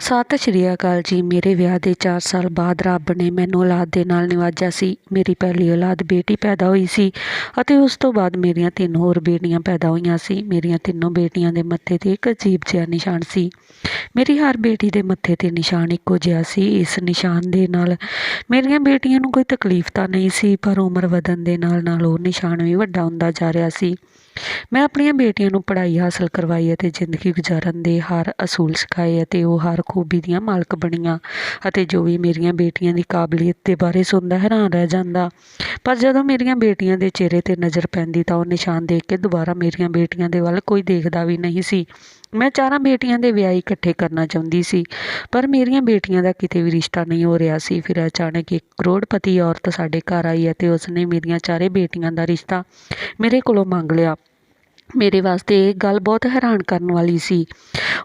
ਸਤਿ ਸ਼੍ਰੀ ਅਕਾਲ ਜੀ। ਮੇਰੇ ਵਿਆਹ ਦੇ 4 ਸਾਲ ਬਾਅਦ ਰੱਬ ਨੇ ਮੈਨੂੰ ਔਲਾਦ ਦੇ ਨਾਲ ਨਿਵਾਜਿਆ ਸੀ। ਮੇਰੀ ਪਹਿਲੀ ਔਲਾਦ ਬੇਟੀ ਪੈਦਾ ਹੋਈ ਸੀ ਅਤੇ ਉਸ ਤੋਂ ਬਾਅਦ ਮੇਰੀਆਂ ਤਿੰਨ ਹੋਰ ਬੇਟੀਆਂ ਪੈਦਾ ਹੋਈਆਂ ਸੀ। ਮੇਰੀਆਂ ਤਿੰਨੋਂ ਬੇਟੀਆਂ ਦੇ ਮੱਥੇ ਤੇ ਇੱਕ ਅਜੀਬ ਜਿਹਾ ਨਿਸ਼ਾਨ ਸੀ। ਮੇਰੀ ਹਰ ਬੇਟੀ ਦੇ ਮੱਥੇ ਤੇ ਨਿਸ਼ਾਨ ਇੱਕੋ ਜਿਹਾ ਸੀ। ਇਸ ਨਿਸ਼ਾਨ ਦੇ ਨਾਲ ਮੇਰੀਆਂ ਬੇਟੀਆਂ ਨੂੰ ਕੋਈ ਤਕਲੀਫ ਤਾਂ ਨਹੀਂ ਸੀ, ਪਰ ਉਮਰ ਵਧਣ ਦੇ ਨਾਲ ਨਾਲ ਉਹ ਨਿਸ਼ਾਨ ਵੀ ਵੱਡਾ ਹੁੰਦਾ ਜਾ ਰਿਹਾ ਸੀ। ਮੈਂ ਆਪਣੀਆਂ ਬੇਟੀਆਂ ਨੂੰ ਪੜ੍ਹਾਈ ਹਾਸਲ ਕਰਵਾਈ ਅਤੇ ਜ਼ਿੰਦਗੀ ਗੁਜ਼ਾਰਨ ਦੇ ਹਰ ਅਸੂਲ ਸਿਖਾਏ ਅਤੇ ਉਹ ਹਰ ਖੂਬੀ ਦੀਆਂ ਮਾਲਕ ਬਣੀਆਂ ਅਤੇ ਜੋ ਵੀ ਮੇਰੀਆਂ ਬੇਟੀਆਂ ਦੀ ਕਾਬਲੀਅਤ ਦੇ ਬਾਰੇ ਸੁਣਦਾ, ਹੈਰਾਨ ਰਹਿ ਜਾਂਦਾ। ਪਰ ਜਦੋਂ ਮੇਰੀਆਂ ਬੇਟੀਆਂ ਦੇ ਚਿਹਰੇ ਤੇ ਨਜ਼ਰ ਪੈਂਦੀ ਤਾਂ ਉਹ ਨਿਸ਼ਾਨ ਦੇਖ ਕੇ ਦੁਬਾਰਾ ਮੇਰੀਆਂ ਬੇਟੀਆਂ ਦੇ ਵੱਲ ਕੋਈ ਦੇਖਦਾ ਵੀ ਨਹੀਂ ਸੀ। ਮੈਂ ਚਾਰਾਂ ਬੇਟੀਆਂ ਦੇ ਵਿਆਹ ਇਕੱਠੇ ਕਰਨਾ ਚਾਹੁੰਦੀ ਸੀ, ਪਰ ਮੇਰੀਆਂ ਬੇਟੀਆਂ ਦਾ ਕਿਤੇ ਵੀ ਰਿਸ਼ਤਾ ਨਹੀਂ ਹੋ ਰਿਹਾ ਸੀ। ਫਿਰ ਅਚਾਨਕ ਇੱਕ ਕਰੋੜਪਤੀ ਔਰਤ ਸਾਡੇ ਘਰ ਆਈ ਅਤੇ ਉਸਨੇ ਮੇਰੀਆਂ ਚਾਰੇ ਬੇਟੀਆਂ ਦਾ ਰਿਸ਼ਤਾ ਮੇਰੇ ਕੋਲੋਂ ਮੰਗ ਲਿਆ। ਮੇਰੇ ਵਾਸਤੇ ਇਹ ਗੱਲ ਬਹੁਤ ਹੈਰਾਨ ਕਰਨ ਵਾਲੀ ਸੀ।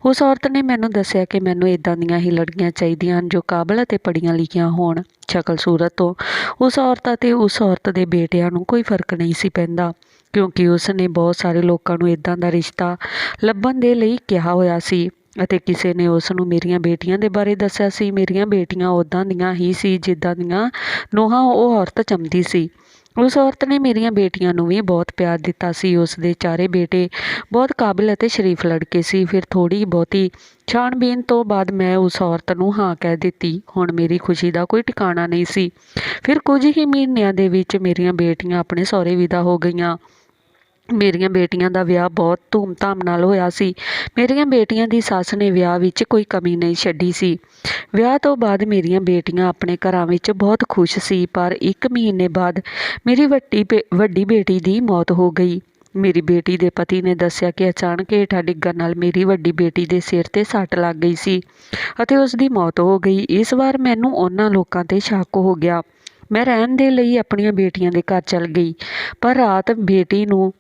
ਉਸ ਔਰਤ ਨੇ ਮੈਨੂੰ ਦੱਸਿਆ ਕਿ ਮੈਨੂੰ ਇਦਾਂ ਦੀਆਂ ਹੀ ਲੜਕੀਆਂ ਚਾਹੀਦੀਆਂ ਹਨ ਜੋ ਕਾਬਲ ਅਤੇ ਪੜ੍ਹੀਆਂ ਲਿਖੀਆਂ ਹੋਣ, ਸ਼ਕਲ ਸੂਰਤ ਤੋਂ। ਉਸ ਔਰਤ ਅਤੇ ਉਸ ਔਰਤ ਦੇ ਬੇਟਿਆਂ ਨੂੰ ਕੋਈ ਫ਼ਰਕ ਨਹੀਂ ਸੀ ਪੈਂਦਾ, ਕਿਉਂਕਿ ਉਸ ਨੇ ਬਹੁਤ ਸਾਰੇ ਲੋਕਾਂ ਨੂੰ ਇਦਾਂ ਦਾ ਰਿਸ਼ਤਾ ਲੱਭਣ ਦੇ ਲਈ ਕਿਹਾ ਹੋਇਆ ਸੀ ਅਤੇ ਕਿਸੇ ਨੇ ਉਸ ਨੂੰ ਮੇਰੀਆਂ ਬੇਟੀਆਂ ਦੇ ਬਾਰੇ ਦੱਸਿਆ ਸੀ। ਮੇਰੀਆਂ ਬੇਟੀਆਂ ਉਦਾਂ ਦੀਆਂ ਹੀ ਸੀ ਜਿੱਦਾਂ ਦੀਆਂ ਨੋਹਾਂ ਉਹ ਔਰਤ ਚੰਮਦੀ ਸੀ। ਉਸ ਔਰਤ ਨੇ ਮੇਰੀਆਂ ਬੇਟੀਆਂ ਨੂੰ ਵੀ ਬਹੁਤ ਪਿਆਰ ਦਿੱਤਾ ਸੀ। ਉਸ ਦੇ ਚਾਰੇ ਬੇਟੇ ਬਹੁਤ ਕਾਬਿਲ ਅਤੇ ਸ਼ਰੀਫ ਲੜਕੇ ਸੀ। ਫਿਰ ਥੋੜੀ ਬਹੁਤੀ ਛਾਣਬੀਨ ਤੋਂ ਬਾਅਦ ਮੈਂ ਉਸ ਔਰਤ ਨੂੰ ਹਾਂ ਕਹਿ ਦਿੱਤੀ। ਹੁਣ ਮੇਰੀ ਖੁਸ਼ੀ ਦਾ ਕੋਈ ਟਿਕਾਣਾ ਨਹੀਂ ਸੀ। ਫਿਰ ਕੁਝ ਹੀ ਮਹੀਨਿਆਂ ਦੇ ਵਿੱਚ ਮੇਰੀਆਂ ਬੇਟੀਆਂ ਆਪਣੇ ਸਹੁਰੇ ਵਿਦਾ ਹੋ ਗਈਆਂ। ਮੇਰੀਆਂ ਬੇਟੀਆਂ ਦਾ ਵਿਆਹ ਬਹੁਤ ਧੂਮਧਾਮ ਨਾਲ ਹੋਇਆ ਸੀ। ਮੇਰੀਆਂ ਬੇਟੀਆਂ ਦੀ ਸੱਸ ਨੇ ਵਿਆਹ ਵਿੱਚ ਕੋਈ ਕਮੀ ਨਹੀਂ ਛੱਡੀ ਸੀ। ਵਿਆਹ ਤੋਂ ਬਾਅਦ ਮੇਰੀਆਂ ਬੇਟੀਆਂ ਆਪਣੇ ਘਰਾਂ ਵਿੱਚ ਬਹੁਤ ਖੁਸ਼ ਸੀ, ਪਰ ਇੱਕ ਮਹੀਨੇ ਬਾਅਦ ਮੇਰੀ ਵੱਡੀ ਬੇ- ਵੱਡੀ ਬੇਟੀ ਦੀ ਮੌਤ ਹੋ ਗਈ। ਮੇਰੀ ਬੇਟੀ ਦੇ ਪਤੀ ਨੇ ਦੱਸਿਆ ਕਿ ਅਚਾਨਕ ਹੇਠਾਂ ਡਿੱਗਣ ਨਾਲ ਮੇਰੀ ਵੱਡੀ ਬੇਟੀ ਦੇ ਸਿਰ ਤੇ ਸੱਟ ਲੱਗ ਗਈ ਸੀ ਅਤੇ ਉਸ ਦੀ ਮੌਤ ਹੋ ਗਈ। ਇਸ ਵਾਰ ਮੈਨੂੰ ਉਹਨਾਂ ਲੋਕਾਂ ਤੇ ਸ਼ੱਕ ਹੋ ਗਿਆ। ਮੈਂ ਰਹਿਣ ਦੇ ਲਈ ਆਪਣੀਆਂ ਬੇਟੀਆਂ ਦੇ ਘਰ ਚਲ ਗਈ, ਪਰ ਰਾਤ ਬੇਟੀ ਨੂੰ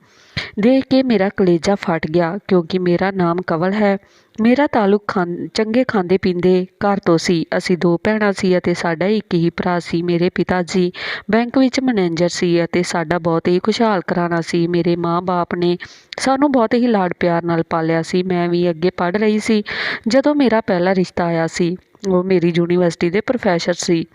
ਦੇਖ ਕੇ ਮੇਰਾ ਕਲੇਜਾ ਫਟ ਗਿਆ ਕਿਉਂਕਿ ਮੇਰਾ ਨਾਮ ਕੰਵਲ ਹੈ। ਮੇਰਾ ਤਾਲੁਕ ਖਾਂ ਚੰਗੇ ਖਾਂਦੇ ਪੀਂਦੇ ਘਰ ਤੋਂ ਸੀ। ਅਸੀਂ ਦੋ ਭੈਣਾਂ ਸੀ ਅਤੇ ਸਾਡਾ ਇੱਕ ਹੀ ਭਰਾ ਸੀ, ਮੇਰੇ ਪਿਤਾ ਜੀ। ਬੈਂਕ ਵਿੱਚ ਮੈਨੇਜਰ ਸੀ ਅਤੇ ਸਾਡਾ ਬਹੁਤ ਹੀ ਖੁਸ਼ਹਾਲ ਘਰਾਣਾ ਸੀ। ਮੇਰੇ ਮਾਂ-ਬਾਪ ਨੇ ਸਾਨੂੰ ਬਹੁਤ ਹੀ ਲਾਡ ਪਿਆਰ ਨਾਲ ਪਾਲਿਆ ਸੀ। ਮੈਂ ਵੀ ਅੱਗੇ ਪੜ੍ਹ ਰਹੀ ਸੀ। ਜਦੋਂ ਮੇਰਾ ਪਹਿਲਾ ਰਿਸ਼ਤਾ ਆਇਆ ਸੀ, ਉਹ ਮੇਰੀ ਯੂਨੀਵਰਸਿਟੀ ਦੇ ਪ੍ਰੋਫੈਸਰ ਸੀ।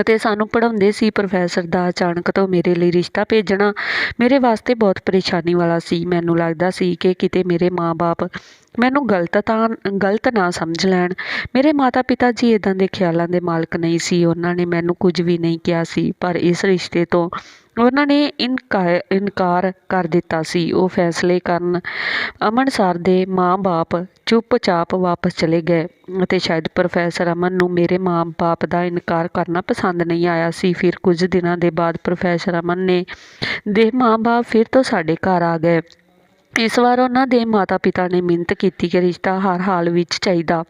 ਅਤੇ ਸਾਨੂੰ ਪੜ੍ਹਾਉਂਦੇ ਸੀ ਪ੍ਰੋਫੈਸਰ ਦਾ ਅਚਾਨਕ ਤੋਂ ਮੇਰੇ ਲਈ ਰਿਸ਼ਤਾ ਭੇਜਣਾ। ਮੇਰੇ ਵਾਸਤੇ ਬਹੁਤ ਪਰੇਸ਼ਾਨੀ ਵਾਲਾ ਸੀ। ਮੈਨੂੰ ਲੱਗਦਾ ਸੀ ਕਿ ਕਿਤੇ ਮੇਰੇ ਮਾਂ-ਬਾਪ ਮੈਨੂੰ ਗਲਤ ਤਾਂ, ਗਲਤ ਨਾ ਸਮਝ ਲੈਣ। ਮੇਰੇ ਮਾਤਾ-ਪਿਤਾ ਜੀ ਇਦਾਂ ਦੇ ਖਿਆਲਾਂ ਦੇ ਮਾਲਕ ਨਹੀਂ ਸੀ। ਉਹਨਾਂ ਨੇ ਮੈਨੂੰ ਕੁਝ ਵੀ ਨਹੀਂ ਕਿਹਾ ਸੀ। ਪਰ ਇਸ ਰਿਸ਼ਤੇ ਤੋਂ ਉਹਨਾਂ ਨੇ ਇਨਕਾ- ਇਨਕਾਰ ਕਰ ਦਿੱਤਾ ਸੀ। ਉਹ ਫੈਸਲੇ ਕਰਨ ਅਮਨ ਸਰ ਦੇ ਮਾਂ-ਬਾਪ ਚੁੱਪਚਾਪ ਵਾਪਸ ਚਲੇ ਗਏ ਅਤੇ ਸ਼ਾਇਦ ਪ੍ਰੋਫੈਸਰ ਅਮਨ ਨੂੰ ਮੇਰੇ ਮਾਂ-ਬਾਪ ਦਾ ਇਨਕਾਰ ਕਰਨਾ ਪਸੰਦ ਨਹੀਂ ਆਇਆ ਸੀ। ਫਿਰ ਕੁਝ ਦਿਨਾਂ ਦੇ ਬਾਅਦ ਪ੍ਰੋਫੈਸਰ ਅਮਨ ਨੇ ਦੇ ਮਾਂ-ਬਾਪ ਫਿਰ ਤੋਂ ਸਾਡੇ ਘਰ ਆ ਗਏ। ਇਸ ਵਾਰ ਉਹਨਾਂ ਦੇ ਮਾਤਾ-ਪਿਤਾ ਨੇ ਮਿਹਨਤ ਕੀਤੀ ਕਿ ਰਿਸ਼ਤਾ ਹਰ ਹਾਲ ਵਿੱਚ ਚਾਹੀਦਾ।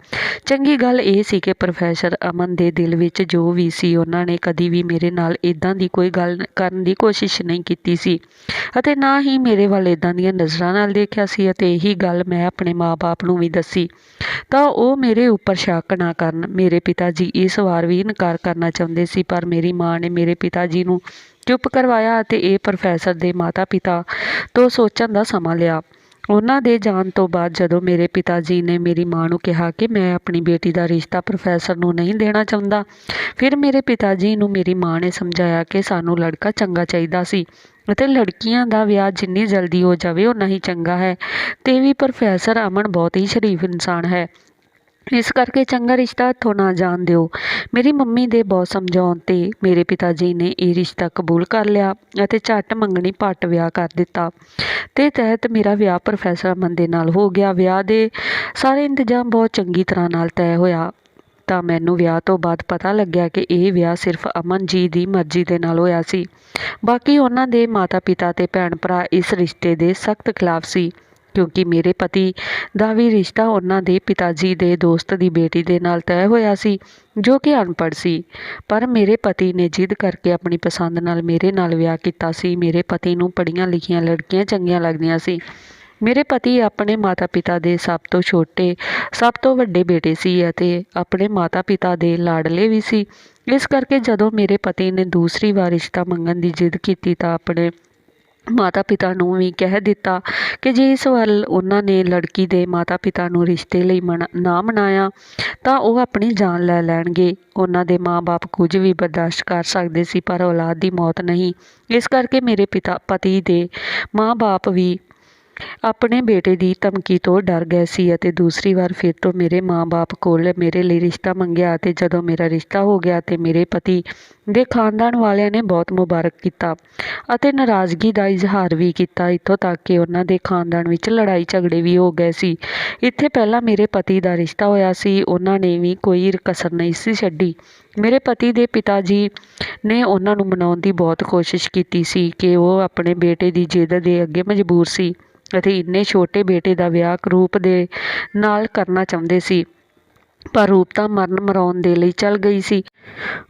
ਚੰਗੀ ਗੱਲ ਇਹ ਸੀ ਕਿ ਪ੍ਰੋਫੈਸਰ ਅਮਨ ਦੇ ਦਿਲ ਵਿੱਚ ਜੋ ਵੀ ਸੀ, ਉਹਨਾਂ ਨੇ ਕਦੀ ਵੀ ਮੇਰੇ ਨਾਲ ਇਦਾਂ ਦੀ ਕੋਈ ਗੱਲ ਕਰਨ ਦੀ ਕੋਸ਼ਿਸ਼ ਨਹੀਂ ਕੀਤੀ ਸੀ ਅਤੇ ਨਾ ਹੀ ਮੇਰੇ ਵੱਲ ਇਦਾਂ ਦੀਆਂ ਨਜ਼ਰਾਂ ਨਾਲ ਦੇਖਿਆ ਸੀ ਅਤੇ ਇਹੀ ਗੱਲ ਮੈਂ ਆਪਣੇ ਮਾਪੇ ਨੂੰ ਵੀ ਦੱਸੀ। ਤਾਂ ਉਹ ਮੇਰੇ ਉੱਪਰ ਸ਼ੱਕ ਨਾ ਕਰਨ, ਮੇਰੇ ਪਿਤਾ ਜੀ ਇਸ ਵਾਰ ਵੀ ਇਨਕਾਰ ਕਰਨਾ ਚਾਹੁੰਦੇ ਸੀ, ਪਰ ਮੇਰੀ ਮਾਂ ਨੇ ਮੇਰੇ ਪਿਤਾ ਜੀ ਨੂੰ ਚੁੱਪ ਕਰਵਾਇਆ ਅਤੇ ਇਹ ਪ੍ਰੋਫੈਸਰ ਦੇ ਮਾਤਾ-ਪਿਤਾ ਤੋਂ ਸੋਚਣ ਦਾ ਸਮਾਂ ਲਿਆ। ਉਹਨਾਂ ਦੇ ਜਾਣ ਤੋਂ ਬਾਅਦ ਜਦੋਂ ਮੇਰੇ ਪਿਤਾ ਜੀ ਨੇ ਮੇਰੀ ਮਾਂ ਨੂੰ ਕਿਹਾ ਕਿ ਮੈਂ ਆਪਣੀ ਬੇਟੀ ਦਾ ਰਿਸ਼ਤਾ ਪ੍ਰੋਫੈਸਰ ਨੂੰ ਨਹੀਂ ਦੇਣਾ ਚਾਹੁੰਦਾ, ਫਿਰ ਮੇਰੇ ਪਿਤਾ ਜੀ ਨੂੰ ਮੇਰੀ ਮਾਂ ਨੇ ਸਮਝਾਇਆ ਕਿ ਸਾਨੂੰ ਲੜਕਾ ਚੰਗਾ ਚਾਹੀਦਾ ਸੀ ਅਤੇ ਲੜਕੀਆਂ ਦਾ ਵਿਆਹ ਜਿੰਨੀ ਜਲਦੀ ਹੋ ਜਾਵੇ ਉਨਾ ਹੀ ਚੰਗਾ ਹੈ। ਤੇ ਵੀ ਪ੍ਰੋਫੈਸਰ ਅਮਨ ਬਹੁਤ ਹੀ ਸ਼ਰੀਫ ਇਨਸਾਨ ਹੈ। ਇਸ ਕਰਕੇ ਚੰਗਾ ਰਿਸ਼ਤਾ ਹੱਥੋਂ ਨਾ ਜਾਣ ਦਿਓ। ਮੇਰੀ ਮੰਮੀ ਦੇ ਬਹੁਤ ਸਮਝਾਉਣ ਤੇ ਮੇਰੇ ਪਿਤਾ ਜੀ ਨੇ ਇਹ ਰਿਸ਼ਤਾ ਕਬੂਲ ਕਰ ਲਿਆ ਅਤੇ ਝੱਟ ਮੰਗਣੀ ਪੱਟ ਵਿਆਹ ਕਰ ਦਿੱਤਾ। ਤੇ ਤਹਿਤ ਮੇਰਾ ਵਿਆਹ ਪ੍ਰੋਫੈਸਰ ਅਮਨ ਦੇ ਨਾਲ ਹੋ ਗਿਆ। ਵਿਆਹ ਦੇ ਸਾਰੇ ਇੰਤਜ਼ਾਮ ਬਹੁਤ ਚੰਗੀ ਤਰ੍ਹਾਂ ਨਾਲ ਤੈਅ ਹੋਇਆ। ਤਾਂ ਮੈਨੂੰ ਵਿਆਹ ਤੋਂ ਬਾਅਦ ਪਤਾ ਲੱਗਿਆ ਕਿ ਇਹ ਵਿਆਹ ਸਿਰਫ ਅਮਨ ਜੀ ਦੀ ਮਰਜ਼ੀ ਦੇ ਨਾਲ ਹੋਇਆ ਸੀ। ਬਾਕੀ ਉਹਨਾਂ ਦੇ ਮਾਤਾ-ਪਿਤਾ ਤੇ ਭੈਣ ਭਰਾ ਇਸ ਰਿਸ਼ਤੇ ਦੇ ਸਖਤ ਖਿਲਾਫ ਸੀ। ਕਿਉਂਕਿ ਮੇਰੇ ਪਤੀ ਦਾ ਵੀ ਰਿਸ਼ਤਾ ਉਹਨਾਂ ਦੇ ਪਿਤਾ ਜੀ ਦੇ ਦੋਸਤ ਦੀ ਬੇਟੀ ਦੇ ਨਾਲ ਤੈਅ ਹੋਇਆ ਸੀ, ਜੋ ਕਿ ਅਨਪੜ੍ਹ ਸੀ। ਪਰ ਮੇਰੇ ਪਤੀ ਨੇ ਜਿੱਦ ਕਰਕੇ ਆਪਣੀ ਪਸੰਦ ਨਾਲ ਮੇਰੇ ਨਾਲ ਵਿਆਹ ਕੀਤਾ ਸੀ। ਮੇਰੇ ਪਤੀ ਨੂੰ ਪੜ੍ਹੀਆਂ ਲਿਖੀਆਂ ਲੜਕੀਆਂ ਚੰਗੀਆਂ ਲੱਗਦੀਆਂ ਸੀ। ਮੇਰੇ ਪਤੀ ਆਪਣੇ ਮਾਤਾ-ਪਿਤਾ ਦੇ ਸਭ ਤੋਂ ਛੋਟੇ, ਸਭ ਤੋਂ ਵੱਡੇ ਬੇਟੇ ਸੀ ਅਤੇ ਆਪਣੇ ਮਾਤਾ-ਪਿਤਾ ਦੇ ਲਾਡਲੇ ਵੀ ਸੀ। ਇਸ ਕਰਕੇ ਜਦੋਂ ਮੇਰੇ ਪਤੀ ਨੇ ਦੂਸਰੀ ਵਾਰ ਰਿਸ਼ਤਾ ਮੰਗਣ ਦੀ ਜਿੱਦ ਕੀਤੀ ਤਾਂ ਆਪਣੇ ਮਾਤਾ ਪਿਤਾ ਨੂੰ ਵੀ ਕਹਿ ਦਿੱਤਾ ਕਿ ਜੇ ਇਸ ਵੱਲ ਉਹਨਾਂ ਨੇ ਲੜਕੀ ਦੇ ਮਾਤਾ ਪਿਤਾ ਨੂੰ ਰਿਸ਼ਤੇ ਲਈ ਮਨਾ, ਨਾ ਮਨਾਇਆ, ਤਾਂ ਉਹ ਆਪਣੀ ਜਾਨ ਲੈ ਲੈਣਗੇ। ਉਹਨਾਂ ਦੇ ਮਾਂ-ਬਾਪ ਕੁਝ ਵੀ ਬਰਦਾਸ਼ਤ ਕਰ ਸਕਦੇ ਸੀ, ਪਰ ਔਲਾਦ ਦੀ ਮੌਤ ਨਹੀਂ। ਇਸ ਕਰਕੇ ਮੇਰੇ ਪਿਤਾ, ਪਤੀ ਦੇ ਮਾਂ-ਬਾਪ ਵੀ ਆਪਣੇ ਬੇਟੇ ਦੀ ਧਮਕੀ ਤੋਂ ਡਰ ਗਏ ਸੀ ਅਤੇ ਦੂਸਰੀ ਵਾਰ ਫਿਰ ਤੋਂ ਮੇਰੇ ਮਾਂ-ਬਾਪ ਕੋਲ ਮੇਰੇ ਲਈ ਰਿਸ਼ਤਾ ਮੰਗਿਆ ਅਤੇ ਜਦੋਂ ਮੇਰਾ ਰਿਸ਼ਤਾ ਹੋ ਗਿਆ ਤੇ ਮੇਰੇ ਪਤੀ ਦੇ ਖਾਨਦਾਨ ਵਾਲਿਆਂ ਨੇ ਬਹੁਤ ਮੁਬਾਰਕ ਕੀਤਾ ਅਤੇ ਨਾਰਾਜ਼ਗੀ ਦਾ ਇਜ਼ਹਾਰ ਵੀ ਕੀਤਾ। ਇੱਥੋਂ ਤੱਕ ਕਿ ਉਹਨਾਂ ਦੇ ਖਾਨਦਾਨ ਵਿੱਚ ਲੜਾਈ ਝਗੜੇ ਵੀ ਹੋ ਗਏ ਸੀ। ਇੱਥੇ ਪਹਿਲਾਂ ਮੇਰੇ ਪਤੀ ਦਾ ਰਿਸ਼ਤਾ ਹੋਇਆ ਸੀ। ਉਹਨਾਂ ਨੇ ਵੀ ਕੋਈ ਕਸਰ ਨਹੀਂ ਸੀ ਛੱਡੀ। ਮੇਰੇ ਪਤੀ ਦੇ ਪਿਤਾ ਜੀ ਨੇ ਉਹਨਾਂ ਨੂੰ ਮਨਾਉਣ ਦੀ ਬਹੁਤ ਕੋਸ਼ਿਸ਼ ਕੀਤੀ ਸੀ ਕਿ ਉਹ ਆਪਣੇ ਬੇਟੇ ਦੀ ਜਿੱਦ ਦੇ ਅੱਗੇ ਮਜਬੂਰ ਸੀ। ਅਤੇ ਇੰਨੇ ਛੋਟੇ ਬੇਟੇ ਦਾ ਵਿਆਹ ਕਰੂਪ ਦੇ ਨਾਲ ਕਰਨਾ ਚਾਹੁੰਦੇ ਸੀ, ਪਰ ਰੂਪ ਤਾਂ ਮਰਨ ਮਰਾਉਣ ਦੇ ਲਈ ਚੱਲ ਗਈ ਸੀ।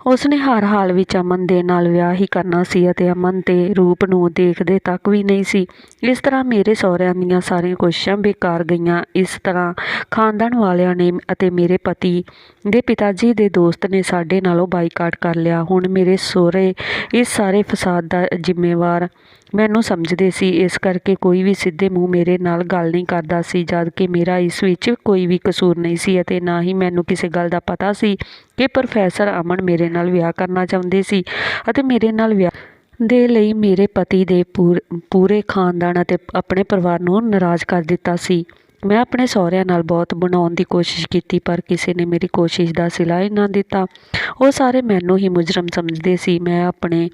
ਉਸਨੇ ਹਰ ਹਾਲ ਵਿੱਚ ਅਮਨ ਦੇ ਨਾਲ ਵਿਆਹ ਹੀ ਕਰਨਾ ਸੀ ਅਤੇ ਅਮਨ ਤੇ ਰੂਪ ਨੂੰ ਦੇਖਦੇ ਤੱਕ ਵੀ ਨਹੀਂ ਸੀ। ਇਸ ਤਰ੍ਹਾਂ ਮੇਰੇ ਸਹੁਰਿਆਂ ਦੀਆਂ ਸਾਰੀਆਂ ਕੋਸ਼ਿਸ਼ਾਂ ਬੇਕਾਰ ਗਈਆਂ। ਇਸ ਤਰ੍ਹਾਂ ਖਾਨਦਾਨ ਵਾਲਿਆਂ ਨੇ ਅਤੇ ਮੇਰੇ ਪਤੀ ਦੇ ਪਿਤਾ ਜੀ ਦੇ ਦੋਸਤ ਨੇ ਸਾਡੇ ਨਾਲੋਂ ਬਾਈਕਾਟ ਕਰ ਲਿਆ। ਹੁਣ ਮੇਰੇ ਸਹੁਰੇ ਇਸ ਸਾਰੇ ਫਸਾਦ ਦਾ ਜ਼ਿੰਮੇਵਾਰ ਮੈਨੂੰ ਸਮਝਦੇ ਸੀ, ਇਸ ਕਰਕੇ ਕੋਈ ਵੀ ਸਿੱਧੇ ਮੂੰਹ ਮੇਰੇ ਨਾਲ ਗੱਲ ਨਹੀਂ ਕਰਦਾ ਸੀ, ਜਦ ਕਿ ਮੇਰਾ ਇਸ ਵਿੱਚ ਕੋਈ ਵੀ ਕਸੂਰ ਨਹੀਂ ਸੀ ਅਤੇ ਨਾ ਹੀ ਮੈਨੂੰ ਕਿਸੇ ਗੱਲ ਦਾ ਪਤਾ ਸੀ ਕਿ ਪ੍ਰੋਫੈਸਰ ਅਮਨ ਮੇਰੇ ਨਾਲ ਵਿਆਹ ਕਰਨਾ ਚਾਹੁੰਦੇ ਸੀ ਅਤੇ ਮੇਰੇ ਨਾਲ ਵਿਆਹ ਦੇ ਲਈ ਮੇਰੇ ਪਤੀ ਦੇ ਪੂਰ- ਪੂਰੇ ਖਾਨਦਾਨ ਅਤੇ ਆਪਣੇ ਪਰਿਵਾਰ ਨੂੰ ਨਾਰਾਜ਼ ਕਰ ਦਿੱਤਾ ਸੀ। ਮੈਂ ਆਪਣੇ ਸਹੁਰਿਆਂ ਨਾਲ ਬਹੁਤ ਬਣਾਉਣ ਦੀ ਕੋਸ਼ਿਸ਼ ਕੀਤੀ, ਪਰ ਕਿਸੇ ਨੇ ਮੇਰੀ ਕੋਸ਼ਿਸ਼ ਦਾ ਸਿਲਾ ਹੀ ਨਾ ਦਿੱਤਾ। ਉਹ ਸਾਰੇ ਮੈਨੂੰ ਹੀ ਮੁਜਰਮ ਸਮਝਦੇ ਸੀ। ਮੈਂ ਆਪਣੇ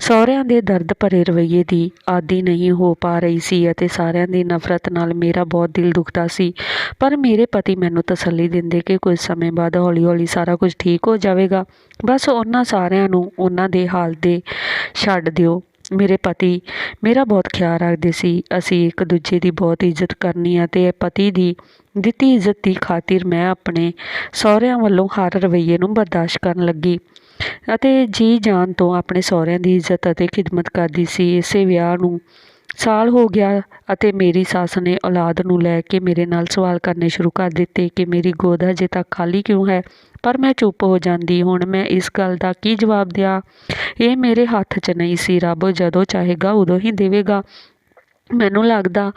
ਸਹੁਰਿਆਂ ਦੇ ਦਰਦ ਭਰੇ ਰਵੱਈਏ ਦੀ ਆਦੀ ਨਹੀਂ ਹੋ ਪਾ ਰਹੀ ਸੀ ਅਤੇ ਸਾਰਿਆਂ ਦੀ ਨਫ਼ਰਤ ਨਾਲ ਮੇਰਾ ਬਹੁਤ ਦਿਲ ਦੁਖਦਾ ਸੀ। ਪਰ ਮੇਰੇ ਪਤੀ ਮੈਨੂੰ ਤਸੱਲੀ ਦਿੰਦੇ ਕਿ ਕੁਝ ਸਮੇਂ ਬਾਅਦ ਹੌਲੀ-ਹੌਲੀ ਸਾਰਾ ਕੁਝ ਠੀਕ ਹੋ ਜਾਵੇਗਾ। ਬਸ ਉਹਨਾਂ ਸਾਰਿਆਂ ਨੂੰ ਉਹਨਾਂ ਦੇ ਹਾਲ ਦੇ ਛੱਡ ਦਿਓ। ਮੇਰੇ ਪਤੀ, ਮੇਰਾ ਬਹੁਤ ਖਿਆਲ ਰੱਖਦੇ ਸੀ। ਅਸੀਂ ਇੱਕ ਦੂਜੇ ਦੀ ਬਹੁਤ ਇੱਜ਼ਤ ਕਰਨੀ ਅਤੇ ਪਤੀ ਦੀ ਦਿੱਤੀ ਇੱਜ਼ਤ ਦੀ ਖਾਤਰ ਮੈਂ ਆਪਣੇ ਸਹੁਰਿਆਂ ਵੱਲੋਂ ਹਰ ਰਵੱਈਏ ਨੂੰ ਬਰਦਾਸ਼ਤ ਕਰਨ ਲੱਗੀ। ਅਤੇ ਜੀ ਜਾਨ ਤੋਂ ਆਪਣੇ ਸਹੁਰਿਆਂ ਦੀ ਇੱਜ਼ਤ ਅਤੇ ਖਿਦਮਤ ਕਰਦੀ ਸੀ। ਇਸੇ ਵਿਆਹ ਨੂੰ ਸਾਲ ਹੋ ਗਿਆ ਅਤੇ ਮੇਰੀ ਸੱਸ ਨੇ ਔਲਾਦ ਨੂੰ ਲੈ ਕੇ ਮੇਰੇ ਨਾਲ ਸਵਾਲ ਕਰਨੇ ਸ਼ੁਰੂ ਕਰ ਦਿੱਤੇ ਕਿ ਮੇਰੀ ਗੋਦ ਹਜੇ ਤੱਕ ਖਾਲੀ ਕਿਉਂ ਹੈ? ਪਰ ਮੈਂ ਚੁੱਪ ਹੋ ਜਾਂਦੀ। ਹੁਣ ਮੈਂ ਇਸ ਗੱਲ ਦਾ ਕੀ ਜਵਾਬ ਦਿਆਂ? ਇਹ ਮੇਰੇ ਹੱਥ 'ਚ ਨਹੀਂ ਸੀ। ਰੱਬ ਜਦੋਂ ਚਾਹੇਗਾ ਉਦੋਂ ਹੀ ਦੇਵੇਗਾ। ਮੈਨੂੰ ਲੱਗਦਾ